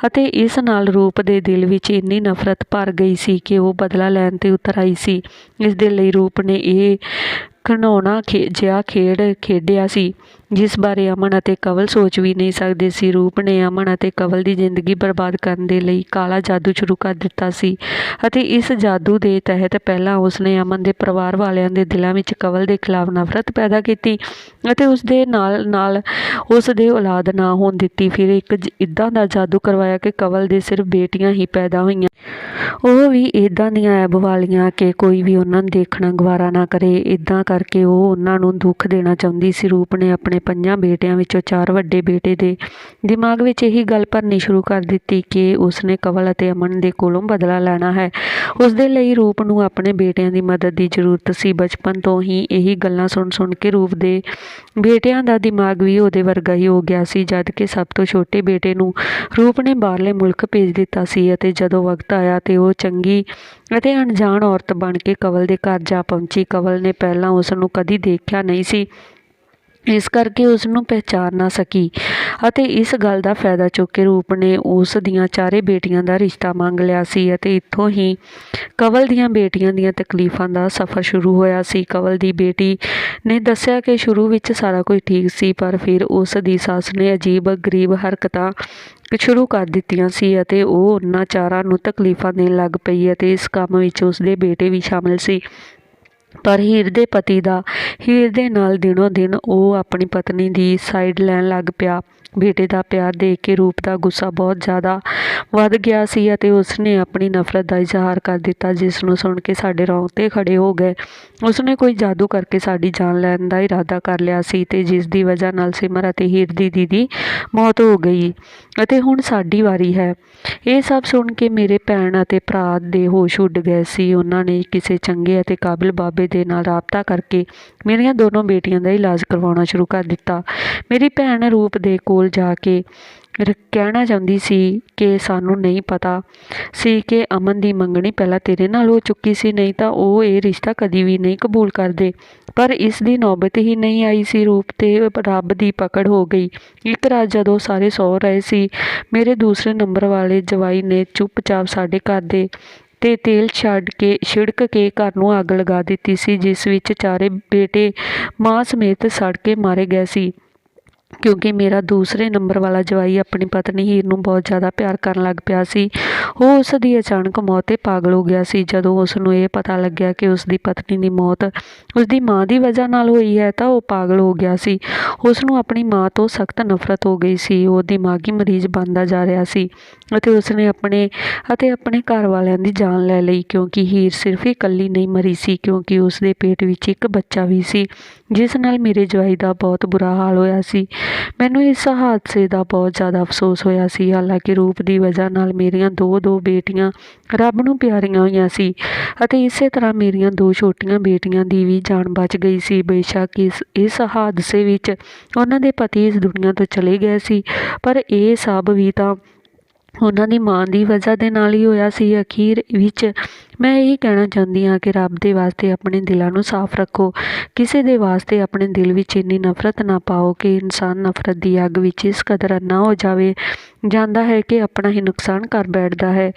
ਅਤੇ ਇਸ ਨਾਲ ਰੂਪ ਦੇ ਦਿਲ ਵਿੱਚ ਇੰਨੀ ਨਫ਼ਰਤ ਭਰ ਗਈ ਸੀ ਕਿ ਉਹ ਬਦਲਾ ਲੈਣ ਤੇ ਉਤਰ ਆਈ ਸੀ। ਇਸ ਦੇ ਲਈ ਰੂਪ ਨੇ ਇਹ ਘਿਨਾਉਣਾ ਖੇ, ਜਿਹਾ ਖੇਡ ਖੇਡਿਆ ਸੀ। ਜਿਸ ਬਾਰੇ ਅਮਨ ਅਤੇ ਕਵਲ ਸੋਚ ਵੀ ਨਹੀਂ ਸਕਦੇ ਸੀ, ਰੂਪ ਨੇ ਅਮਨ ਅਤੇ ਕਵਲ ਦੀ ਜ਼ਿੰਦਗੀ ਬਰਬਾਦ ਕਰਨ ਦੇ ਲਈ ਕਾਲਾ ਜਾਦੂ ਸ਼ੁਰੂ ਕਰ ਦਿੱਤਾ ਸੀ ਅਤੇ ਇਸ ਜਾਦੂ ਦੇ ਤਹਿਤ ਪਹਿਲਾਂ ਉਸਨੇ ਅਮਨ ਦੇ ਪਰਿਵਾਰ ਵਾਲਿਆਂ ਦੇ ਦਿਲਾਂ ਵਿੱਚ ਕਵਲ ਦੇ ਖਿਲਾਫ ਨਫ਼ਰਤ ਪੈਦਾ ਕੀਤੀ ਅਤੇ ਉਸ ਦੇ ਨਾਲ ਨਾਲ ਉਸ ਦੇ ਔਲਾਦ ਨਾ ਹੋਣ ਦਿੱਤੀ। ਫਿਰ ਇੱਕ ਜ- ਇੱਦਾਂ ਦਾ ਜਾਦੂ ਕਰਵਾਇਆ ਕਿ ਕਵਲ ਦੇ ਸਿਰਫ ਬੇਟੀਆਂ ਹੀ ਪੈਦਾ ਹੋਈਆਂ। ਉਹ ਵੀ ਇਦਾਂ ਦੀਆਂ ਐਬ ਵਾਲੀਆਂ ਕਿ ਕੋਈ ਵੀ ਉਹਨਾਂ ਨੂੰ ਦੇਖਣਾ, ਗਵਾਰਾ ਨਾ ਕਰੇ। ਇਦਾਂ ਕਰਕੇ ਉਹ ਉਹਨਾਂ ਨੂੰ ਦੁੱਖ ਦੇਣਾ ਚਾਹੁੰਦੀ ਸੀ। ਰੂਪ ਨੇ ਆਪਣੇ ਪੰਜਾਂ ਬੇਟਿਆਂ ਵਿੱਚੋਂ ਚਾਰ ਵੱਡੇ ਬੇਟੇ ਦੇ ਦਿਮਾਗ ਵਿੱਚ ਇਹੀ ਗੱਲ ਭਰਨੀ ਸ਼ੁਰੂ ਕਰ ਦਿੱਤੀ ਕਿ ਉਸਨੇ ਕਵਲ ਅਤੇ ਅਮਨ ਦੇ ਕੋਲੋਂ ਬਦਲਾ ਲੈਣਾ ਹੈ। ਉਸ ਦੇ ਲਈ ਰੂਪ ਨੂੰ ਆਪਣੇ ਬੇਟਿਆਂ ਦੀ ਮਦਦ ਦੀ ਜ਼ਰੂਰਤ ਸੀ। ਬਚਪਨ ਤੋਂ ਹੀ ਇਹੀ ਗੱਲਾਂ ਸੁਣ ਸੁਣ ਕੇ ਰੂਪ ਦੇ ਬੇਟਿਆਂ ਦਾ ਦਿਮਾਗ ਵੀ ਉਹਦੇ ਵਰਗਾ ਹੀ ਹੋ ਗਿਆ ਸੀ, ਜਦ ਕਿ ਸਭ ਤੋਂ ਛੋਟੇ ਬੇਟੇ ਨੂੰ ਰੂਪ ਨੇ ਬਾਹਰਲੇ ਮੁਲਕ ਭੇਜ ਦਿੱਤਾ ਸੀ ਅਤੇ ਜਦੋਂ ਵਕਤ ਆਇਆ ਤੇ ਉਹ ਚੰਗੀ ਅਤੇ ਅਣਜਾਣ ਔਰਤ ਬਣ ਕੇ ਕਵਲ ਦੇ ਘਰ ਜਾ ਪਹੁੰਚੀ। ਕਵਲ ਨੇ ਪਹਿਲਾਂ ਉਸ ਨੂੰ ਕਦੀ ਦੇਖਿਆ ਨਹੀਂ ਸੀ। ਇਸ ਕਰਕੇ ਉਸ ਨੂੰ ਪਹਿਚਾਨ ਨਾ ਸਕੀ ਅਤੇ ਇਸ ਗੱਲ ਦਾ ਫਾਇਦਾ ਚੁੱਕ ਕੇ ਰੂਪ ਨੇ ਉਸ ਦੀਆਂ ਚਾਰੇ ਬੇਟੀਆਂ ਦਾ ਰਿਸ਼ਤਾ ਮੰਗ ਲਿਆ ਸੀ ਅਤੇ ਇੱਥੋਂ ਹੀ ਕਵਲ ਦੀਆਂ ਬੇਟੀਆਂ ਦੀਆਂ ਤਕਲੀਫਾਂ ਦਾ ਸਫ਼ਰ ਸ਼ੁਰੂ ਹੋਇਆ ਸੀ। ਕਵਲ ਦੀ ਬੇਟੀ ਨੇ ਦੱਸਿਆ ਕਿ ਸ਼ੁਰੂ ਵਿੱਚ ਸਾਰਾ ਕੁਝ ਠੀਕ ਸੀ, ਪਰ ਫਿਰ ਉਸ ਦੀ ਸੱਸ ਨੇ ਅਜੀਬ ਗਰੀਬ ਹਰਕਤਾਂ ਸ਼ੁਰੂ ਕਰ ਦਿੱਤੀਆਂ ਸੀ ਅਤੇ ਉਹ ਉਹਨਾਂ ਚਾਰਾਂ ਨੂੰ ਤਕਲੀਫਾਂ ਦੇਣ ਲੱਗ ਪਈ ਅਤੇ ਇਸ ਕੰਮ ਵਿੱਚ ਉਸ ਦੇ ਬੇਟੇ ਵੀ ਸ਼ਾਮਿਲ ਸੀ। ਪਰ ਹੀਰ ਦੇ ਪਤੀ ਦਾ, ਹੀਰ ਦੇ ਨਾਲ ਦਿਨੋ ਦਿਨ ਉਹ ਆਪਣੀ ਪਤਨੀ ਦੀ ਸਾਈਡ ਲੈਣ ਲੱਗ ਪਿਆ। ਬੇਟੇ ਦਾ ਪਿਆਰ ਦੇਖ ਕੇ ਰੂਪ ਦਾ ਗੁੱਸਾ ਬਹੁਤ ਜ਼ਿਆਦਾ ਵੱਧ ਗਿਆ ਸੀ ਅਤੇ ਉਸਨੇ ਆਪਣੀ ਨਫ਼ਰਤ ਦਾ ਇਜ਼ਹਾਰ ਕਰ ਦਿੱਤਾ, ਜਿਸ ਨੂੰ ਸੁਣ ਕੇ ਸਾਡੇ ਰੌਂਗਟੇ ਖੜੇ ਹੋ ਗਏ। ਉਸਨੇ ਕੋਈ ਜਾਦੂ ਕਰਕੇ ਸਾਡੀ ਜਾਨ ਲੈਣ ਦਾ ਇਰਾਦਾ ਕਰ ਲਿਆ ਸੀ ਤੇ ਜਿਸ ਦੀ ਵਜ੍ਹਾ ਨਾਲ ਸਿਮਰ ਅਤੇ ਹੀਰ ਦੀ ਦੀਦੀ ਮੌਤ ਹੋ ਗਈ। ਅਤੇ ਹੁਣ ਸਾਡੀ ਵਾਰੀ ਹੈ। ਇਹ ਸਭ ਸੁਣ ਕੇ ਮੇਰੇ ਭੈਣ ਅਤੇ ਭਰਾ ਦੇ ਹੋਸ਼ ਉੱਡ ਗਏ ਸੀ। ਉਹਨਾਂ ਨੇ ਕਿਸੇ ਚੰਗੇ ਅਤੇ ਕਾਬਿਲ ਬਾਬੇ ਦੇ ਨਾਲ ਰਾਬਤਾ ਕਰਕੇ ਮੇਰੀਆਂ ਦੋਨੋਂ ਬੇਟੀਆਂ ਦਾ ਇਲਾਜ ਕਰਵਾਉਣਾ ਸ਼ੁਰੂ ਕਰ ਦਿੱਤਾ। ਮੇਰੀ ਭੈਣ ਰੂਪ ਦੇ ਕੋਲ ਜਾ ਕੇ ਕਹਿਣਾ ਚਾਹੁੰਦੀ ਸੀ ਕਿ ਸਾਨੂੰ ਨਹੀਂ ਪਤਾ ਸੀ ਕਿ ਅਮਨ ਦੀ ਮੰਗਣੀ ਪਹਿਲਾਂ ਤੇਰੇ ਨਾਲ ਹੋ ਚੁੱਕੀ ਸੀ, ਨਹੀਂ ਤਾਂ ਉਹ ਇਹ ਰਿਸ਼ਤਾ ਕਦੀ ਵੀ ਨਹੀਂ ਕਬੂਲ ਕਰਦੇ। ਪਰ ਇਸ ਦੀ ਨੌਬਤ ਹੀ ਨਹੀਂ ਆਈ ਸੀ, ਰੂਪ ਤੇ ਰੱਬ ਦੀ ਪਕੜ ਹੋ ਗਈ। ਇੱਕ ਰਾਤ ਜਦੋਂ ਸਾਰੇ ਸੌ ਰਹੇ ਸੀ, ਮੇਰੇ ਦੂਸਰੇ ਨੰਬਰ ਵਾਲੇ ਜਵਾਈ ਨੇ ਚੁੱਪਚਾਪ ਸਾਡੇ ਘਰ ਦੇ ਤੇ ਤੇਲ ਛੱਡ ਕੇ, ਛਿੜਕ ਕੇ ਘਰ ਨੂੰ ਅੱਗ ਲਗਾ ਦਿੱਤੀ ਸੀ, ਜਿਸ ਵਿੱਚ ਚਾਰੇ ਬੇਟੇ ਮਾਂ ਸਮੇਤ ਸੜ ਕੇ ਮਾਰੇ ਗਏ ਸੀ। ਕਿਉਂਕਿ ਮੇਰਾ ਦੂਸਰੇ ਨੰਬਰ ਵਾਲਾ ਜਵਾਈ ਆਪਣੀ ਪਤਨੀ ਹੀਰ ਨੂੰ ਬਹੁਤ ਜ਼ਿਆਦਾ ਪਿਆਰ ਕਰਨ ਲੱਗ ਪਿਆ ਸੀ। ਉਹ ਉਸ ਦੀ ਅਚਾਨਕ ਮੌਤ ਤੇ ਪਾਗਲ ਹੋ ਗਿਆ ਸੀ। ਜਦੋਂ ਉਸ ਨੂੰ ਇਹ ਪਤਾ ਲੱਗਿਆ ਕਿ ਉਸ ਦੀ ਪਤਨੀ ਦੀ ਮੌਤ ਉਸ ਦੀ ਮਾਂ ਦੀ ਵਜ੍ਹਾ ਨਾਲ ਹੋਈ ਹੈ, ਤਾਂ ਉਹ ਪਾਗਲ ਹੋ ਗਿਆ ਸੀ। ਉਸ ਨੂੰ ਆਪਣੀ ਮਾਂ ਤੋਂ ਸਖਤ ਨਫ਼ਰਤ ਹੋ ਗਈ ਸੀ। ਉਹ ਦਿਮਾਗੀ ਮਰੀਜ਼ ਬਣਦਾ ਜਾ ਰਿਹਾ ਸੀ ਅਤੇ ਉਸਨੇ ਆਪਣੇ ਅਤੇ ਆਪਣੇ ਘਰ ਵਾਲਿਆਂ ਦੀ ਜਾਨ ਲੈ ਲਈ, ਕਿਉਂਕਿ ਹੀਰ ਸਿਰਫ ਇਕੱਲੀ ਨਹੀਂ ਮਰੀ ਸੀ, ਕਿਉਂਕਿ ਉਸ ਦੇ ਪੇਟ ਵਿੱਚ ਇੱਕ ਬੱਚਾ ਵੀ ਸੀ, ਜਿਸ ਨਾਲ ਮੇਰੇ ਜਵਾਈ ਦਾ ਬਹੁਤ ਬੁਰਾ ਹਾਲ ਹੋਇਆ ਸੀ। ਮੈਨੂੰ ਇਸ ਹਾਦਸੇ ਦਾ ਬਹੁਤ ਜ਼ਿਆਦਾ ਅਫਸੋਸ ਹੋਇਆ ਸੀ। ਹਾਲਾਂਕਿ ਰੂਪ ਦੀ ਵਜ੍ਹਾ ਨਾਲ ਮੇਰੀਆਂ ਦੋ ਦੋ ਬੇਟੀਆਂ ਰੱਬ ਨੂੰ ਪਿਆਰੀਆਂ ਹੋਈਆਂ ਸੀ ਅਤੇ ਇਸੇ ਤਰ੍ਹਾਂ ਮੇਰੀਆਂ ਦੋ ਛੋਟੀਆਂ ਬੇਟੀਆਂ ਦੀ ਵੀ ਜਾਨ ਬਚ ਗਈ ਸੀ। ਬੇਸ਼ੱਕ ਇਸ ਇਸ ਹਾਦਸੇ ਵਿੱਚ ਉਹਨਾਂ ਦੇ ਪਤੀ ਇਸ ਦੁਨੀਆ ਤੋਂ ਚਲੇ ਗਏ ਸੀ, ਪਰ ਇਹ ਸਭ ਵੀ ਤਾਂ ਉਹਨਾਂ ਦੀ ਮਾਂ ਦੀ ਵਜ੍ਹਾ ਦੇ ਨਾਲ ਹੀ ਹੋਇਆ ਸੀ ਅਖੀਰ ਵਿੱਚ। ਮੈਂ ਇਹ ਕਹਿਣਾ ਚਾਹੁੰਦੀ ਹਾਂ ਕਿ ਰੱਬ ਦੇ ਵਾਸਤੇ ਆਪਣੇ ਦਿਲਾਂ ਨੂੰ ਸਾਫ਼ ਰੱਖੋ। ਕਿਸੇ ਦੇ ਵਾਸਤੇ ਆਪਣੇ ਦਿਲ ਵਿੱਚ ਇੰਨੀ ਨਫ਼ਰਤ ਨਾ ਪਾਓ ਕਿ ਇਨਸਾਨ ਨਫ਼ਰਤ ਦੀ ਅੱਗ ਵਿੱਚ ਇਸ ਕਦਰ ਅੰਨਾ ਹੋ ਜਾਵੇ। ਜਾਂਦਾ ਹੈ ਕਿ ਆਪਣਾ ਹੀ ਨੁਕਸਾਨ ਕਰ ਬੈਠਦਾ ਹੈ।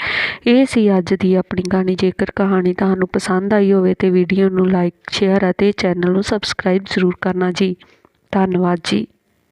ਇਹ ਸੀ ਅੱਜ ਦੀ ਆਪਣੀ ਕਹਾਣੀ। ਜੇਕਰ ਕਹਾਣੀ ਤੁਹਾਨੂੰ ਪਸੰਦ ਆਈ ਹੋਵੇ ਤੇ ਵੀਡੀਓ ਨੂੰ ਲਾਈਕ, ਸ਼ੇਅਰ ਅਤੇ ਚੈਨਲ ਨੂੰ ਸਬਸਕ੍ਰਾਈਬ ਜ਼ਰੂਰ ਕਰਨਾ ਜੀ। ਧੰਨਵਾਦ ਜੀ।